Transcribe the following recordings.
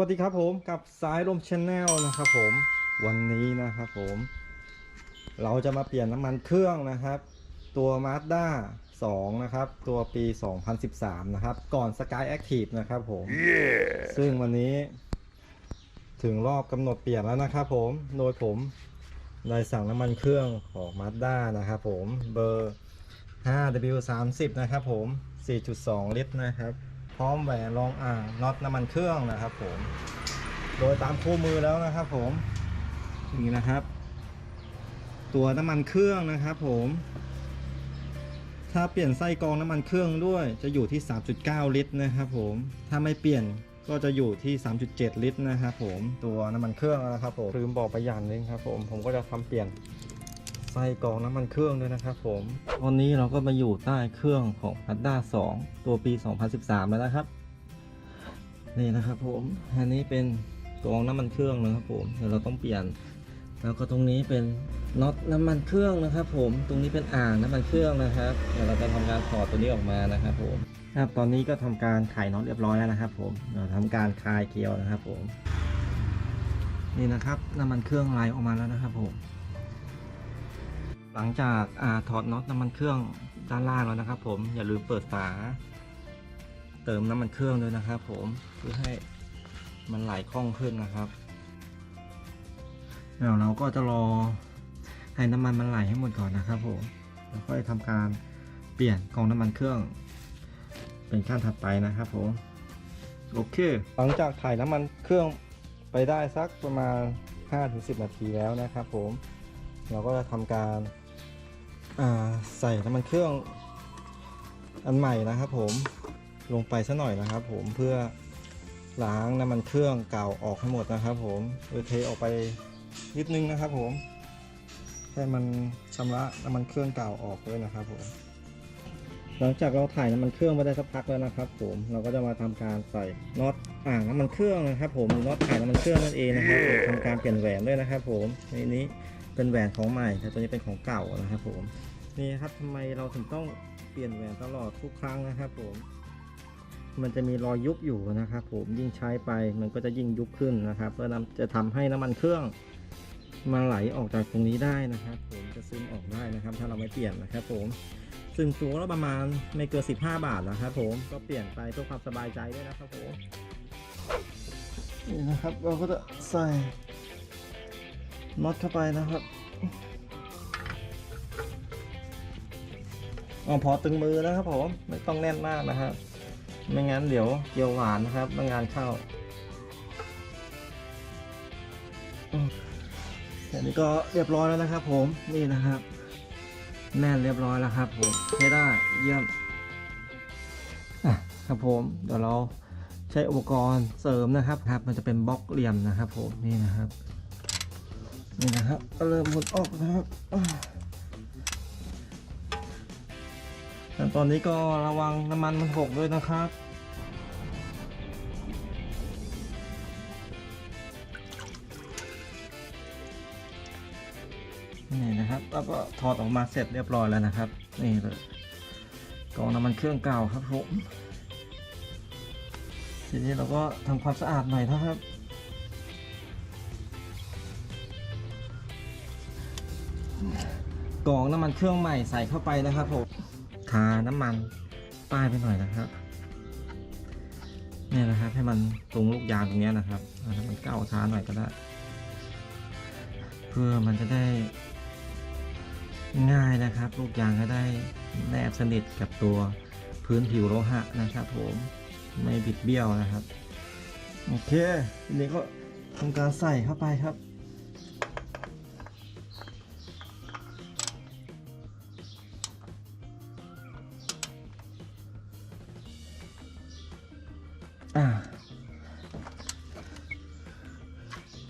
วัสดีครับผมกับสายลมชแนลนะครับผมวันนี้นะครับผม เราจะมาเปลี่ยนน้ำมันเครื่องนะครับ ตัว Mazda 2 นะครับ ตัวปี 2013 นะครับ ก่อน Sky Active นะครับผมซึ่งวันนี้ ถึงรอบกำหนดเปลี่ยนแล้วนะครับผม โดยผมได้สั่งน้ำมันเครื่องของ Mazda นะครับผมเบอร์ 5W30 นะครับผม 4.2 ลิตรนะครับ พร้อมแหวนรองอ่างน็อตน้ำมันเครื่องนะครับ ผม โดยตามคู่มือแล้วนะครับ ผมนี่นะครับ ตัวน้ำมันเครื่องนะครับ ผม ถ้าเปลี่ยนไส้กรองน้ำมันเครื่องด้วย จะอยู่ที่ 3.9 ลิตรนะครับ ผมถ้าไม่เปลี่ยนก็จะอยู่ที่ 3.7 ลิตรนะครับผมตัวน้ำมันเครื่องนะครับผมลืมบอกไปอย่างนึงครับ ผมผมก็จะทำเปลี่ยน ไส้กองน้ำมันเครื่องด้วยนะครับผมวันนี้เราก็มาอยู่ใต้เครื่องของ Mazda 2 ตัวปี 2013 แล้วนะครับ นี่นะครับผม อันนี้เป็นกองน้ำมันเครื่องนะครับผมเดี๋ยวเราต้องเปลี่ยน แล้วก็ตรงนี้เป็นน็อตน้ำมันเครื่องนะครับผม ตรงนี้เป็นอ่างน้ำมันเครื่องนะครับ เดี๋ยวเราจะทำการถอดตัวนี้ออกมานะครับผมครับตอนนี้ก็ทำการไขน็อตเรียบร้อยแล้วนะครับ ผมเราทำการคลายเกลียวนะครับผม นี่นะครับน้ำมันเครื่องไหลออกมาแล้วนะครับผม หลังจากอาถอดน็อตน้ำมันเครื่องด้านล่างแล้วนะครับ ผมอย่าลืมเปิดฝา เติมน้ำมันเครื่องด้วยนะครับ ผมเพื่อให้มันไหลคล่องขึ้นนะครับเดี๋ยวเราก็จะรอให้น้ำมันมันไหลให้หมดก่อนนะครับผมแล้วค่อยทำการเปลี่ยนกองน้ำมันเครื่อง เป็นขั้นถัดไปนะครับผมโอเค หลังจากถ่ายน้ำมันเครื่องไปได้สักประมาณ 5-10 นาทีแล้วนะครับผม เราก็จะทำการ ใส่น้ำมันเครื่องอันใหม่นะครับผมลงไปสักหน่อยนะครับ ผมเพื่อล้างน้ำมันเครื่องเก่าออกให้หมดนะครับ ผมโดยเทออกไปนิดนึงนะครับ ผมให้มันชำระน้ำมันเครื่องเก่าออกด้วยนะครับ ผม หลังจากเราถ่ายน้ำมันเครื่องมาได้สักพักแล้วนะครับ ผมเราก็จะมาทำการใส่น็อตอ่างน้ำมันเครื่องนะครับ ผมน็อตถ่ายน้ำมันเครื่องนั่นเองนะครับทำการเปลี่ยนแหวนด้วยนะครับ ผมในนี้ เป็นแหวนของใหม่แต่ตัวนี้เป็นของเก่านะครับผมนี่ครับทำไมเราถึงต้องเปลี่ยนแหวนตลอดทุกครั้งนะครับผมมันจะมีรอยยุบอยู่นะครับผมยิ่งใช้ไปมันก็จะยิ่งยุบขึ้นนะครับเพื่อนำจะทำให้น้ำมันเครื่องมันไหลออกจากตรงนี้ได้นะครับ ผมจะซึมออกได้นะครับ ถ้าเราไม่เปลี่ยนนะครับ ผมซึ่งตัวละประมาณไม่เกิน15 บาทนะครับ ผมก็เปลี่ยนไปเพื่อความสบายใจด้วยนะครับผมนี่นะครับเราก็จะใส่ น็อตเข้าไปนะครับอ๋อพอตึงมือนะครับผมไม่ต้องแน่นมากนะครับ ไม่งั้นเดี๋ยวเกี่ยวหวานนะครับต้องงานเข้าอืมแค่นี้ก็เรียบร้อยแล้วนะครับ ผมนี่นะครับ แน่นเรียบร้อยแล้วครับ ผมใช้ได้เยี่ยมอะครับผมเดี๋ยวเราใช้อุปกรณ์เสริมนะครับครับ มันจะเป็นบล็อกเหลี่ยมนะครับ ผมนี่นะครับ นี่นะครับก็เริ่มหมุนออกนะครับอ่ตอนนี้ก็ระวังน้ำมันมันหกด้วยนะครับนี่นะครับแล้วก็ถอดออกมาเสร็จเรียบร้อยแล้วนะครับ นี่เลยกองน้ำมันเครื่องเก่าครับผมทีนี้เราก็ทำความสะอาดหน่อยนะครับ กรองน้ำมันเครื่องใหม่ใส่เข้าไปนะครับผมทาน้ำมันป้ายไปหน่อยนะครับเนี่ยนะครับให้มันตรงลูกยางตรงนี้นะครับให้มันเก้าช้าหน่อยก็ได้เพื่อมันจะได้ง่ายนะครับ ลูกยางก็ได้แนบสนิทกับตัวพื้นผิวโลหะนะครับผมไม่บิดเบี้ยวนะครับโอเคทีนี้ก็ทำการใส่เข้าไปครับ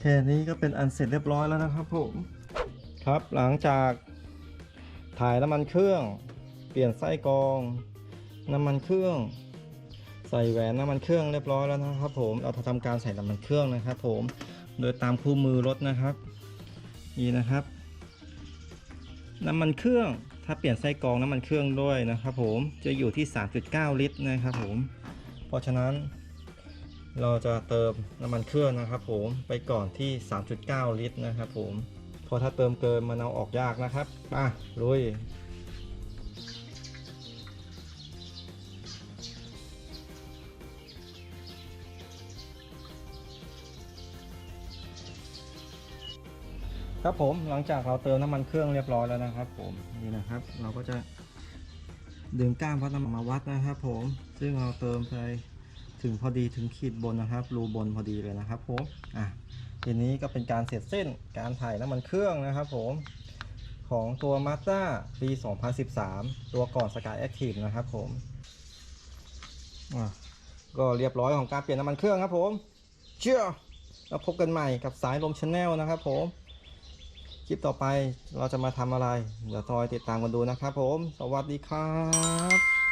แค่นี้ก็เป็นอันเสร็จเรียบร้อยแล้วนะครับผม ครับหลังจากถ่ายน้ำมันเครื่อง เปลี่ยนไส้กรอง น้ำมันเครื่อง ใส่แหวนน้ำมันเครื่องเรียบร้อยแล้วนะครับ ผมเราทำการใส่น้ำมันเครื่องนะครับ ผม โดยตามคู่มือรถนะครับ นี่นะครับ น้ำมันเครื่องถ้าเปลี่ยนไส้กรองน้ำมันเครื่องด้วยนะครับ ผมจะอยู่ที่ 3.9 ลิตรนะครับ ผม เพราะฉะนั้น เราจะเติมน้ำมันเครื่องนะครับ ผมไปก่อนที่ 3.9 ลิตรนะครับ ผมเพราะถ้าเติมเกินมันเอาออกยากนะครับอะลุยครับผมหลังจากเราเติมน้ำมันเครื่องเรียบร้อยแล้วนะครับ ผมนี่นะครับ เราก็จะดึงก้ามวัดน้ำมันมาวัดนะครับ ผมซึ่งเราเติมไป ถึงพอดีถึงขีดบนนะครับ รูบนพอดีเลยนะครับผมอะทีนี้ก็เป็นการเสร็จสิ้นการถ่ายน้ำมันเครื่องนะครับผมของตัว Mazda ปี 2013 ตัวก่อน Sky Active นะครับผมอะก็เรียบร้อยของการเปลี่ยนน้ำมันเครื่องครับผม เชื่อแล้วพบกันใหม่กับสายลมชาแนลนะครับผม คลิปต่อไปเราจะมาทำอะไร เดี๋ยวทอยติดตามกันดูนะครับผม สวัสดีครับ